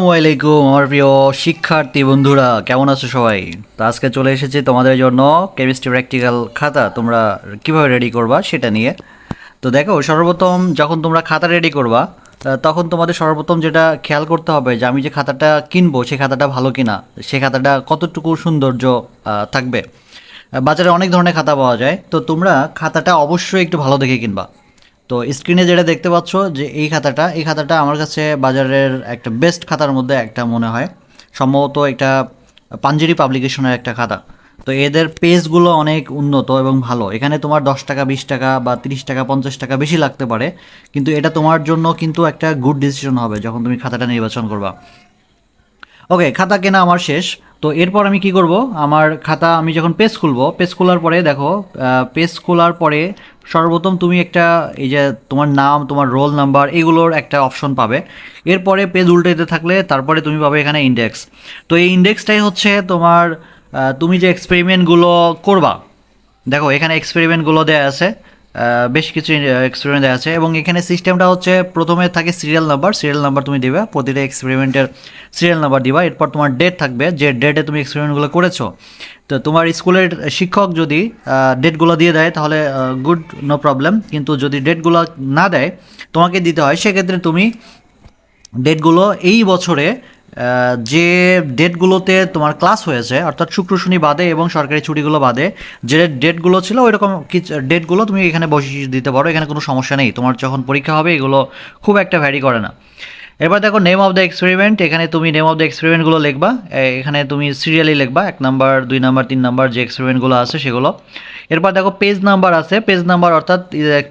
আসসালামু আলাইকুম আমার প্রিয় শিক্ষার্থী বন্ধুরা, কেমন আছো সবাই? তো আজকে চলে এসেছি তোমাদের জন্য কেমিস্ট্রি প্র্যাকটিক্যাল খাতা, তোমরা কীভাবে রেডি করবা সেটা নিয়ে। তো দেখো, সর্বপ্রথম যখন তোমরা খাতা রেডি করবা তখন তোমাদের সর্বপ্রথম যেটা খেয়াল করতে হবে যে আমি যে খাতাটা কিনবো সেই খাতাটা ভালো কিনা সেই খাতাটা কতটুকু সৌন্দর্য থাকবে। বাজারে অনেক ধরনের খাতা পাওয়া যায়, তো তোমরা খাতাটা অবশ্যই একটু ভালো দেখে কিনবা। তো স্ক্রিনে যেটা দেখতে পাচ্ছ যে এই খাতাটা এই খাতাটা আমার কাছে বাজারের একটা বেস্ট খাতার মধ্যে একটা মনে হয়। সম্ভবত এটা পাঞ্জেরি পাবলিকেশনের একটা খাতা। তো এদের পেজগুলো অনেক উন্নত এবং ভালো। এখানে তোমার দশ টাকা, বিশ টাকা বা তিরিশ টাকা, পঞ্চাশ টাকা বেশি লাগতে পারে। কিন্তু এটা তোমার জন্য কিন্তু একটা গুড ডিসিশন হবে যখন তুমি খাতাটা নির্বাচন করবা। ওকে খাতা কেনা আমার শেষ। তো এরপর আমি কি করব? আমার খাতা আমি যখন পেজ খুলবো পেজ খোলার পরে দেখো পেজ খোলার পরে সর্বপ্রথম তুমি একটা এই যে তোমার নাম, তোমার রোল নাম্বার এগুলোর একটা অপশন পাবে। এরপরে পেজ উল্টাতে থাকলে তারপরে তুমি পাবে এখানে ইন্ডেক্স তো এই ইন্ডেক্সটাই হচ্ছে তোমার তুমি যে এক্সপেরিমেন্টগুলো করবা, দেখো এখানে এক্সপেরিমেন্টগুলো দেওয়া আছে। বেশ কিছু এক্সপেরিমেন্ট দেওয়া আছে। এবং এখানে সিস্টেমটা হচ্ছে প্রথমে থাকে সিরিয়াল নাম্বার সিরিয়াল নাম্বার তুমি দিবে, প্রতিটা এক্সপেরিমেন্টের সিরিয়াল নাম্বার দিবা। এরপর তোমার ডেট থাকবে। যে ডেটে তুমি এক্সপেরিমেন্টগুলো করেছ, তো তোমার স্কুলের শিক্ষক যদি ডেটগুলো দিয়ে দেয়, তাহলে গুড নো প্রবলেম কিন্তু যদি ডেটগুলো না দেয়, তোমাকে দিতে হয়, সেক্ষেত্রে তুমি ডেটগুলো এই বছরে যে ডেটগুলোতে তোমার ক্লাস হয়েছে, অর্থাৎ শুক্র, শনি বাদে এবং সরকারি ছুটিগুলো বাদে, যে ডেটগুলো ছিল ওই রকম ডেটগুলো তুমি এখানে বসিয়ে দিতে পারো, এখানে কোনো সমস্যা নেই। তোমার যখন পরীক্ষা হবে, এগুলো খুব একটা ভ্যারি করে না। এবার দেখো নেম অফ দ্য এক্সপেরিমেন্ট এখানে তুমি নেম অফ দ্য এক্সপেরিমেন্টগুলো লিখবা। এখানে তুমি সিরিয়ালি লিখবা, এক নাম্বার দুই নাম্বার তিন নাম্বার যে এক্সপেরিমেন্টগুলো আছে সেগুলো। এরপর দেখো পেজ নাম্বার আছে। পেজ নাম্বার অর্থাৎ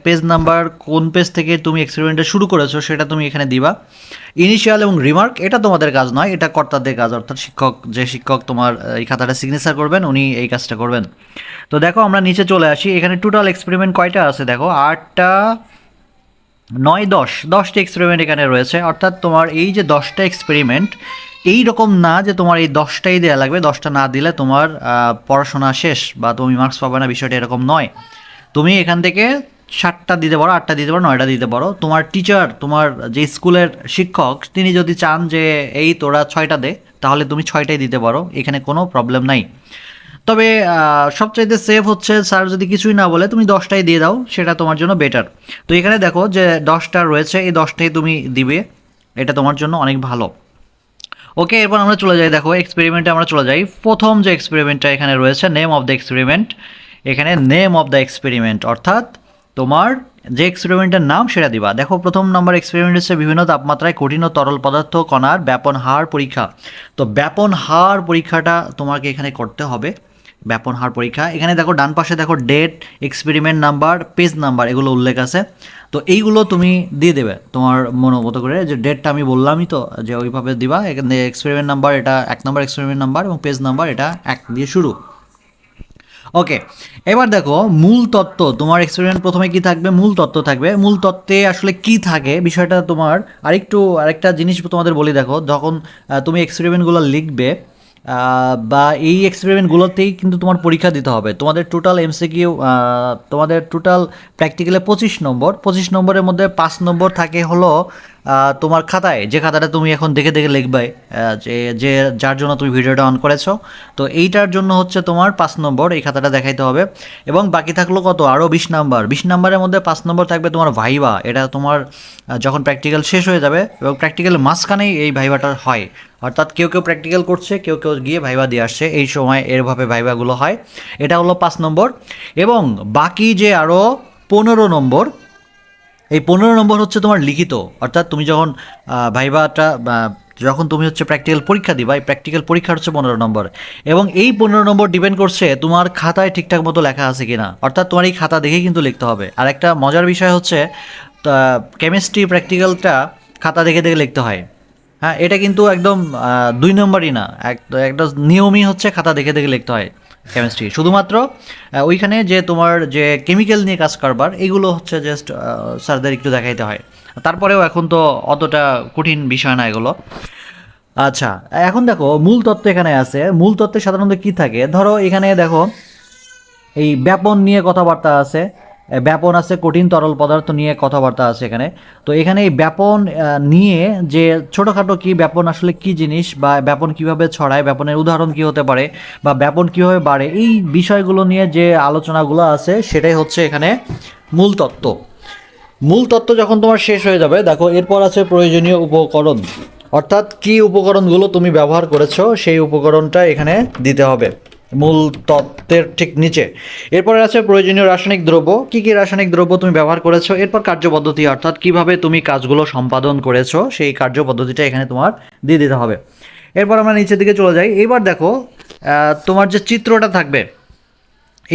পেজ নাম্বার কোন পেজ থেকে তুমি এক্সপেরিমেন্টটা শুরু করেছ সেটা তুমি এখানে দিবা। ইনিশিয়াল এবং রিমার্ক এটা তোমাদের কাজ নয়, এটা কর্তাদের কাজ। অর্থাৎ শিক্ষক, যে শিক্ষক তোমার এই খাতাটা সিগনেচার করবেন, উনি এই কাজটা করবেন। তো দেখো আমরা নিচে চলে আসি। এখানে টোটাল এক্সপেরিমেন্ট কয়টা আছে? দেখো আটটা নয়, দশ, দশটা এক্সপেরিমেন্ট এখানে রয়েছে। অর্থাৎ তোমার এই যে দশটা এক্সপেরিমেন্ট এই রকম না যে তোমার এই দশটাই দেওয়া লাগবে। দশটা না দিলে তোমার পড়াশোনা শেষ বা তুমি মার্কস পাবে না, বিষয়টা এরকম নয়। তুমি এখান থেকে সাতটা দিতে পারো, আটটা দিতে পারো, নয়টা দিতে পারো। তোমার টিচার তোমার যে স্কুলের শিক্ষক, তিনি যদি চান যে, এই তোরা ছয়টা দে তাহলে তুমি ছয়টাই দিতে পারো। এখানে কোনো প্রবলেম নাই। তবে সবচাইতে সেফ হচ্ছে স্যার যদি কিছুই না বলে, তুমি দশটাই দিয়ে দাও, সেটা তোমার জন্য বেটার তো এখানে দেখো যে দশটা রয়েছে, এই দশটাই তুমি দিবে, এটা তোমার জন্য অনেক ভালো। ওকে এরপর আমরা চলে যাই, দেখো এক্সপেরিমেন্টে আমরা চলে যাই। প্রথম যে এক্সপেরিমেন্টটা এখানে রয়েছে নেম অফ দ্য এক্সপেরিমেন্ট এখানে নেম অফ দ্য এক্সপেরিমেন্ট অর্থাৎ তোমার যে এক্সপেরিমেন্টের নাম সেটা দিবা। দেখো, প্রথম নম্বর এক্সপেরিমেন্ট হচ্ছে বিভিন্ন তাপমাত্রায় কঠিন ও তরল পদার্থ, কণার ব্যাপন হার পরীক্ষা। তো ব্যাপন হার পরীক্ষাটা তোমাকে এখানে করতে হবে। ব্যাপন হার পরীক্ষা। এখানে দেখো, ডান পাশে দেখো date experiment number page number এগুলো উল্লেখ আছে। তো এইগুলো তুমি দিয়ে দেবে তোমার মতো করে যে ডেটটা আমি বললামই তো, যে ওইভাবে দিবা। এখানে এক্সপেরিমেন্ট নাম্বার এটা এক নম্বর এক্সপেরিমেন্ট নাম্বার এবং পেজ নাম্বার এটা এক দিয়ে শুরু। ওকে এবার দেখো, মূল তত্ত্ব, তোমার এক্সপেরিমেন্ট প্রথমে কি থাকবে? মূল তত্ত্ব থাকবে। মূল তত্ত্বে আসলে কি থাকে? বিষয়টা তোমার আরেকটু, আরেকটা জিনিস তোমাদের বলি দেখো। যখন তুমি এক্সপেরিমেন্টগুলো লিখবে বা এই এক্সপেরিমেন্টগুলোতেই কিন্তু তোমার পরীক্ষা দিতে হবে। তোমাদের টোটাল এমসিকিউ তোমাদের টোটাল প্র্যাকটিক্যালে পঁচিশ নম্বর। পঁচিশ নম্বরের মধ্যে পাঁচ নম্বর থাকে হলো তোমার খাতায়। যে খাতাটা তুমি এখন দেখে দেখে লিখবে যে যে, যার জন্য তুমি ভিডিওটা অন করেছ। তো এইটার জন্য হচ্ছে তোমার পাঁচ নম্বর, এই খাতাটা দেখাইতে হবে। এবং বাকি থাকল কত? আরও বিশ নাম্বার। বিশ নাম্বারের মধ্যে পাঁচ নম্বর থাকবে তোমার ভাইবা এটা তোমার যখন প্র্যাকটিক্যাল শেষ হয়ে যাবে, এবং প্র্যাকটিক্যাল মাঝখানেই এই ভাইবাটা হয়। অর্থাৎ কেউ কেউ প্র্যাকটিক্যাল করছে, কেউ কেউ গিয়ে ভাইবা দিয়ে আসছে। এই সময় এরভাবে ভাইবাগুলো হয়। এটা হলো পাঁচ নম্বর। এবং বাকি যে আরও পনেরো নম্বর, এই পনেরো নম্বর হচ্ছে তোমার লিখিত। অর্থাৎ তুমি যখন বা, যখন তুমি হচ্ছে প্র্যাকটিক্যাল পরীক্ষা দিবা, এই প্র্যাকটিক্যাল পরীক্ষা হচ্ছে পনেরো নম্বর। এবং এই পনেরো নম্বর ডিপেন্ড করছে তোমার খাতায় ঠিকঠাক মতো লেখা আছে কিনা। অর্থাৎ তোমার এই খাতা দেখে কিন্তু লিখতে হবে। আর একটা মজার বিষয় হচ্ছে কেমিস্ট্রি প্র্যাকটিক্যালটা খাতা দেখে দেখে লিখতে হয়। হ্যাঁ এটা কিন্তু একদম দুই নম্বরই না। এক- একটা নিয়মই হচ্ছে খাতা দেখে দেখে লিখতে হয় কেমিস্ট্রি শুধুমাত্র ওইখানে যে তোমার যে কেমিক্যাল নিয়ে কাজ করবার, এগুলো হচ্ছে জাস্ট স্যারদের একটু দেখাইতে হয়। তারপরেও এখন তো অতটা কঠিন বিষয় না এগুলো। আচ্ছা এখন দেখো, মূল তত্ত্ব এখানে আছে। মূল তত্ত্বে সাধারণত কি থাকে? ধরো এখানে দেখো, এই ব্যাপন নিয়ে কথাবার্তা আছে। ব্যাপন আছে, কঠিন তরল পদার্থ নিয়ে কথাবার্তা আছে এখানে। তো এখানে এই ব্যাপন নিয়ে যে ছোটোখাটো কি ব্যাপন আসলে কি জিনিস বা ব্যাপন কীভাবে ছড়ায়, ব্যাপনের উদাহরণ কি হতে পারে বা ব্যাপন কীভাবে বাড়ে, এই বিষয়গুলো নিয়ে যে আলোচনাগুলো আছে সেটাই হচ্ছে এখানে মূল তত্ত্ব। মূল তত্ত্ব যখন তোমার শেষ হয়ে যাবে, দেখো এরপর আছে প্রয়োজনীয় উপকরণ। অর্থাৎ কি উপকরণগুলো তুমি ব্যবহার করেছ, সেই উপকরণটা এখানে দিতে হবে। মূল তত্ত্বের ঠিক নিচে। এরপরে আছে প্রয়োজনীয় রাসায়নিক দ্রব্য। কি কি রাসায়নিক দ্রব্য তুমি ব্যবহার করেছ? এরপর কার্যপদ্ধতি, অর্থাৎ কীভাবে তুমি কাজগুলো সম্পাদন করেছ, সেই কার্যপদ্ধতিটা এখানে তোমার দিয়ে দিতে হবে। এরপর আমরা নিচের দিকে চলে যাই। এবার দেখো তোমার যে চিত্রটা থাকবে,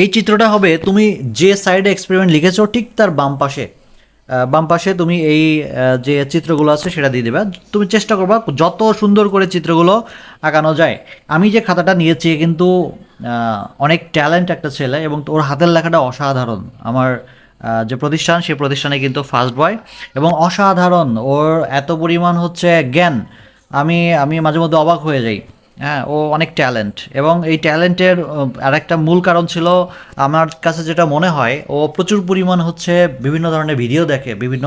এই চিত্রটা হবে তুমি যে সাইডে এক্সপেরিমেন্ট লিখেছো, ঠিক তার বাম পাশে। বাম পাশে তুমি এই যে চিত্রগুলো আছে সেটা দিয়ে দেবে। তুমি চেষ্টা করবা যত সুন্দর করে চিত্রগুলো আঁকানো যায়। আমি যে খাতাটা নিয়েছি, কিন্তু অনেক ট্যালেন্ট একটা ছেলে এবং ওর হাতের লেখাটা অসাধারণ। আমার যে প্রতিষ্ঠান, সেই প্রতিষ্ঠানে কিন্তু ফার্স্ট বয় এবং অসাধারণ। ওর এত পরিমাণ হচ্ছে জ্ঞান। আমি আমি মাঝে মধ্যে অবাক হয়ে যাই। হ্যাঁ ও অনেক ট্যালেন্ট এবং এই ট্যালেন্টের আরেকটা মূল কারণ ছিল আমার কাছে যেটা মনে হয় ও প্রচুর পরিমাণ হচ্ছে বিভিন্ন ধরনের ভিডিও দেখে বিভিন্ন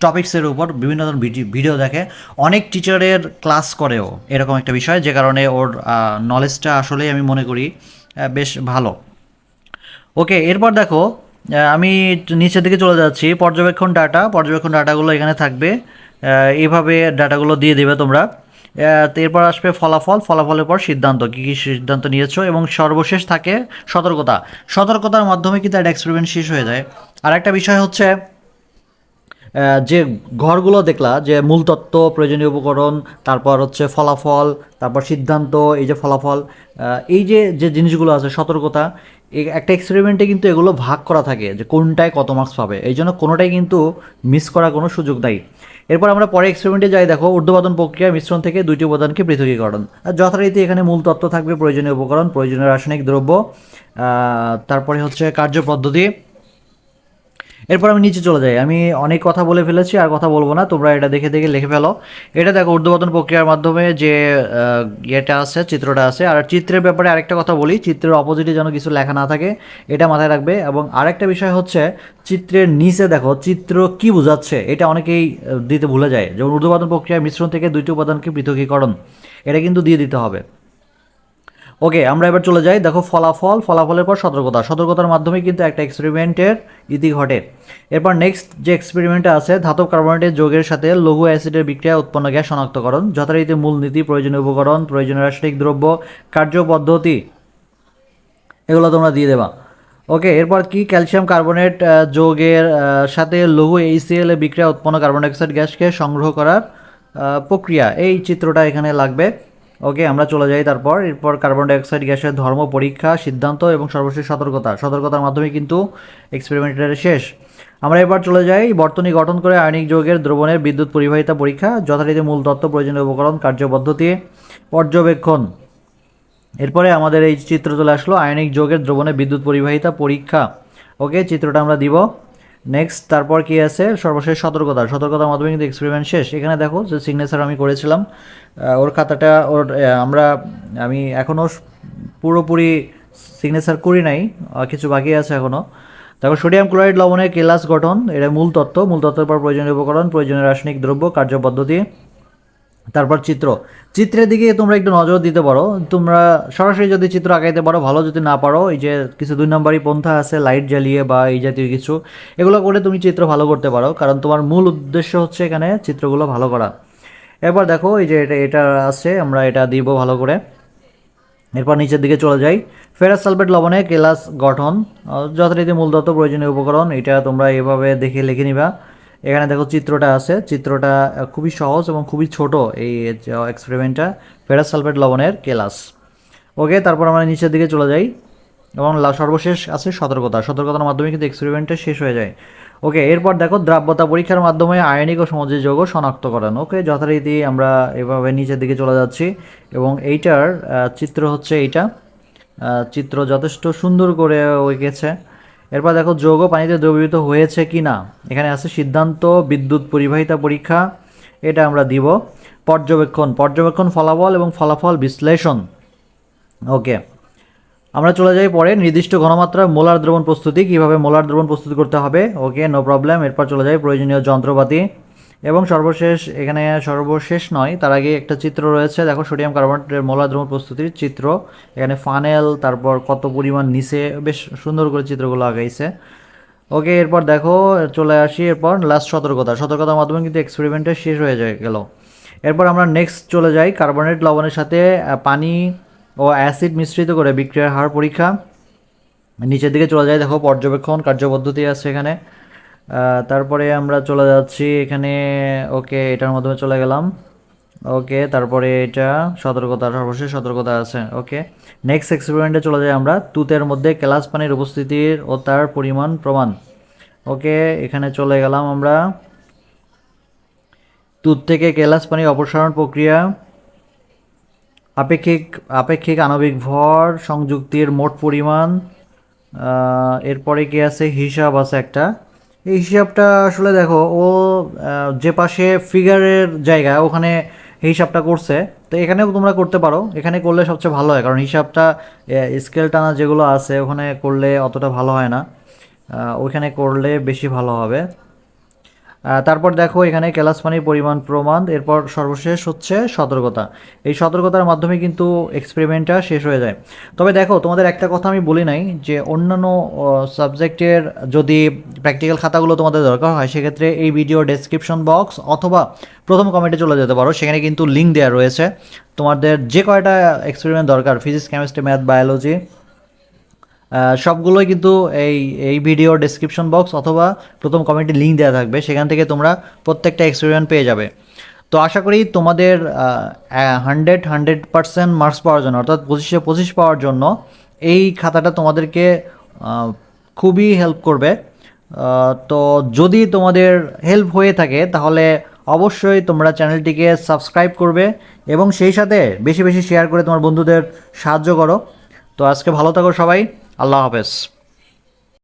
টপিক্সের উপর বিভিন্ন ধরনের ভিডিও দেখে। অনেক টিচারের ক্লাস করেও এরকম একটা বিষয় যে কারণে ওর নলেজটা আসলেই আমি মনে করি বেশ ভালো। ওকে এরপর দেখো আমি নিচের দিকে চলে যাচ্ছি পর্যবেক্ষণ ডাটা পর্যবেক্ষণ ডাটাগুলো এখানে থাকবে আহ, এইভাবে ডাটাগুলো দিয়ে দেবে তোমরা। এরপর আসবে ফলাফল, ফলাফলের পর সিদ্ধান্ত। কী কী সিদ্ধান্ত নিয়েছো? এবং সর্বশেষ থাকে সতর্কতা। সতর্কতার মাধ্যমে কিন্তু একটা এক্সপেরিমেন্ট শেষ হয়ে যায়। আর একটা বিষয় হচ্ছে যে ঘরগুলো দেখলা, যে মূল তত্ত্ব, প্রয়োজনীয় উপকরণ, তারপর হচ্ছে ফলাফল, তারপর সিদ্ধান্ত, এই যে ফলাফল এই যে যে জিনিসগুলো আছে সতর্কতা একটা এক্সপেরিমেন্টে কিন্তু এগুলো ভাগ করা থাকে যে কোনটায় কত মার্কস পাবে। এই জন্য কোনোটাই কিন্তু মিস করার কোনো সুযোগ নাই। এরপর আমরা পরে এক্সপেরিমেন্টে যাই। দেখো ঊর্ধ্বপাতন প্রক্রিয়ার মিশ্রণ থেকে দুইটি উপাদানকে পৃথকীকরণ। যথারীতি এখানে মূল তত্ত্ব থাকবে প্রয়োজনীয় উপকরণ, প্রয়োজনীয় রাসায়নিক দ্রব্য তারপরে হচ্ছে কার্যপদ্ধতি এরপর আমি নিচে চলে যাই। আমি অনেক কথা বলে ফেলেছি, আর কথা বলব না। তোমরা এটা দেখে দেখে লিখে ফেলো। এটা দেখো ঊর্ধ্বপতন প্রক্রিয়ার মাধ্যমে যে ইয়েটা আছে, চিত্রটা আছে। আর চিত্রের ব্যাপারে আরেকটা কথা বলি, চিত্রের অপোজিটে যেন কিছু লেখা না থাকে, এটা মাথায় রাখবে। এবং আরেকটা বিষয় হচ্ছে, চিত্রের নিচে দেখো, চিত্র কি বোঝাচ্ছে, এটা অনেকেই দিতে ভুলে যায়। যেমন ঊর্ধ্বপতন প্রক্রিয়ার মিশ্রণ থেকে দুইটি উপাদানকে পৃথকীকরণ, এটা কিন্তু দিয়ে দিতে হবে। ওকে আমরা এবার চলে যাই। দেখো ফলাফল, ফলাফলের পর সতর্কতা। সতর্কতার মাধ্যমে কিন্তু একটা এক্সপেরিমেন্টের ইতি ঘটে। এরপর নেক্সট যে এক্সপেরিমেন্টে আছে, ধাতব কার্বনেটের যোগের সাথে লঘু অ্যাসিডের বিক্রিয়া, উৎপন্ন গ্যাস শনাক্তকরণ, যথারীতি মূলনীতি প্রয়োজনীয় উপকরণ, প্রয়োজনীয় রাসায়নিক দ্রব্য কার্যপদ্ধতি এগুলো তোমরা দিয়ে দেবা। ওকে এরপর কি? ক্যালসিয়াম কার্বনেট যোগের সাথে লঘু এইচসিএল এর বিক্রিয়া, উৎপন্ন কার্বন ডাইঅক্সাইড গ্যাসকে সংগ্রহ করার প্রক্রিয়া। এই চিত্রটা এখানে লাগবে। ওকে, আমরা চলে যাই তারপর। এরপর কার্বন ডাইঅক্সাইড গ্যাসের ধর্ম পরীক্ষা, সিদ্ধান্ত এবং সর্বশেষ সতর্কতা। সতর্কতার মাধ্যমে কিন্তু এক্সপেরিমেন্টের শেষ। আমরা এবার চলে যাই বর্তনী গঠন করে আয়নিক যৌগের দ্রবণের বিদ্যুৎ পরিবাহিতা পরীক্ষা, যথারীতি মূল তত্ত্ব প্রয়োজনীয় উপকরণ, কার্যপদ্ধতি, পর্যবেক্ষণ। এরপরে আমাদের এই চিত্র চলে আসলো আয়নিক যৌগের দ্রবণে বিদ্যুৎ পরিবাহিতা পরীক্ষা। ওকে, চিত্রটা আমরা দিব। নেক্সট তারপর কি আছে? সর্বশেষ সতর্কতা। সতর্কতার মাধ্যমে কিন্তু এক্সপেরিমেন্ট শেষ। এখানে দেখো যে সিগনেচার আমি করেছিলাম। ওর খাতাটা, ওর আমরা, আমি এখনও পুরোপুরি সিগনেচার করি নাই। কিছু বাকি আছে এখনও তারপর সোডিয়াম ক্লোরাইড লবণের কেলাস গঠন, এটা মূল তত্ত্ব। মূল তত্ত্বের পর প্রয়োজনীয় উপকরণ, প্রয়োজনীয় রাসায়নিক দ্রব্য, কার্যপদ্ধতি। তারপর চিত্র। চিত্রের দিকে তোমরা একটু নজর দিতে পারো। তোমরা সরাসরি যদি চিত্র আঁকাইতে পারো, ভালো যদি না পারো, এই যে কিছু দুই নম্বরই পন্থা আছে, লাইট জ্বালিয়ে বা এই জাতীয় কিছু, এগুলো করে তুমি চিত্র ভালো করতে পারো। কারণ তোমার মূল উদ্দেশ্য হচ্ছে এখানে চিত্রগুলো ভালো করা। এরপর দেখো, এই যে এটা এটা আছে, আমরা এটা দিব ভালো করে। এরপর নিচের দিকে চলে যাই। ফেরাস সালফেট লবণে কেলাস গঠন, যথারীতি মূলতত্ত্ব প্রয়োজনীয় উপকরণ, এটা তোমরা এভাবে দেখে লিখে নিবা। এখানে দেখো চিত্রটা আছে। চিত্রটা খুবই সহজ এবং খুবই ছোট এই এক্সপেরিমেন্টটা ফেরাস সালফেট লবণের কেলাস। ওকে তারপর আমরা নিচের দিকে চলে যাই এবং সর্বশেষ আছে সতর্কতা। সতর্কতার মাধ্যমে কিন্তু এক্সপেরিমেন্টটা শেষ হয়ে যায়। ওকে এরপর দেখো দ্রাব্যতা পরীক্ষার মাধ্যমে আয়নিক ও সমুদ্রের যৌগ শনাক্তকরণ। ওকে যথারীতি আমরা এভাবে নিচের দিকে চলে যাচ্ছি এবং এইটার চিত্র হচ্ছে এইটা। চিত্র যথেষ্ট সুন্দর করে এঁকেছে এরপর দেখো যৌগ পানিতে দ্রবীভূত হয়েছে কি না? এখানে আছে, সিদ্ধান্ত, বিদ্যুৎ পরিবাহিতা পরীক্ষা, এটা আমরা দিব। পর্যবেক্ষণ পর্যবেক্ষণ ফলাফল এবং ফলাফল বিশ্লেষণ। ওকে, আমরা চলে যাই পরে। নির্দিষ্ট ঘনমাত্রার মোলার দ্রবণ প্রস্তুতি, কীভাবে মোলার দ্রবণ প্রস্তুত করতে হবে? Okay, no problem. এরপর চলে যাই প্রয়োজনীয় যন্ত্রপাতি। এবং সর্বশেষ, এখানে সর্বশেষ নয়, তার আগে একটা চিত্র রয়েছে। দেখো, সোডিয়াম কার্বনেটের মোলার দ্রবণ প্রস্তুতির চিত্র। এখানে ফানেল তারপর কত পরিমাণ নিচে, বেশ সুন্দর করে চিত্রগুলো আগাইছে ওকে, এরপর দেখো, চলে আসি, এরপর লাস্ট সতর্কতা। সতর্কতার মাধ্যমে কিন্তু এক্সপেরিমেন্টটা শেষ হয়ে যায় গেল। এরপর আমরা নেক্সট চলে যাই কার্বনেট লবণের সাথে পানি ও অ্যাসিড মিশ্রিত করে বিক্রিয়ার হার পরীক্ষা। নিচের দিকে চলে যায় দেখো, পর্যবেক্ষণ, কার্যপদ্ধতি আছে এখানে। তারপরে আমরা চলে যাচ্ছি এখানে। ওকে, এটার মাধ্যমে চলে গেলাম। ওকে, তারপরে এটা সতর্কতা, সর্বশেষ সতর্কতা আছে। ওকে নেক্সট এক্সপেরিমেন্টে চলে যাই আমরা। তুতের মধ্যে ক্লাস পানির উপস্থিতির ও তার পরিমাণ, প্রমাণ। ওকে, এখানে চলে গেলাম আমরা। তুত থেকে কেলাস পানি অপসারণ প্রক্রিয়া। আপেক্ষিক আপেক্ষিক আণবিক ভর সংযুক্তির মোট পরিমাণ। এরপরে কি আছে? হিসাব আছে একটা। এই হিসাবটা আসলে দেখো, ও যে পাশে ফিগারের জায়গা, ওখানে হিসাবটা করছে। তো এখানেও তোমরা করতে পারো। এখানে করলে সবচেয়ে ভালো হয়, কারণ হিসাবটা স্কেল টানা যেগুলো আছে, ওখানে করলে অতটা ভালো হয় না। ওইখানে করলে বেশি ভালো হবে। তারপর দেখো এখানে ক্যালাস পানির পরিমাণ প্রমাণ, এরপর সর্বশেষ হচ্ছে সতর্কতা। এই সতর্কতার মাধ্যমে কিন্তু এক্সপেরিমেন্টটা শেষ হয়ে যায়। তবে দেখো, তোমাদের একটা কথা আমি বলি নাই, যে অন্যান্য সাবজেক্টের যদি প্র্যাকটিক্যাল খাতাগুলো তোমাদের দরকার হয়, সেক্ষেত্রে এই ভিডিও ডেসক্রিপশন বক্স অথবা প্রথম কমেন্টে চলে যেতে পারো। সেখানে কিন্তু লিঙ্ক দেওয়া রয়েছে। তোমাদের যে কয়টা এক্সপেরিমেন্ট দরকার ফিজিক্স কেমিস্ট্রি ম্যাথ বায়োলজি সবগুলোই কিন্তু এই এই ভিডিও ডেসক্রিপশন বক্স অথবা প্রথম কমেন্টে লিঙ্ক দেওয়া থাকবে। সেখান থেকে তোমরা প্রত্যেকটা এক্সপেরিমেন্ট পেয়ে যাবে। তো আশা করি তোমাদের হান্ড্রেড হান্ড্রেড পার্সেন্ট মার্কস পাওয়ার জন্য, অর্থাৎ পঁচিশে পঁচিশ পাওয়ার জন্য এই খাতাটা তোমাদেরকে খুবই হেল্প করবে। তো যদি তোমাদের হেল্প হয়ে থাকে, তাহলে অবশ্যই তোমরা চ্যানেলটিকে সাবস্ক্রাইব করবে এবং সেই সাথে বেশি বেশি শেয়ার করে তোমার বন্ধুদের সাহায্য করো। তো আজকে ভালো থাকো সবাই। আল্লাহ হাফেজ।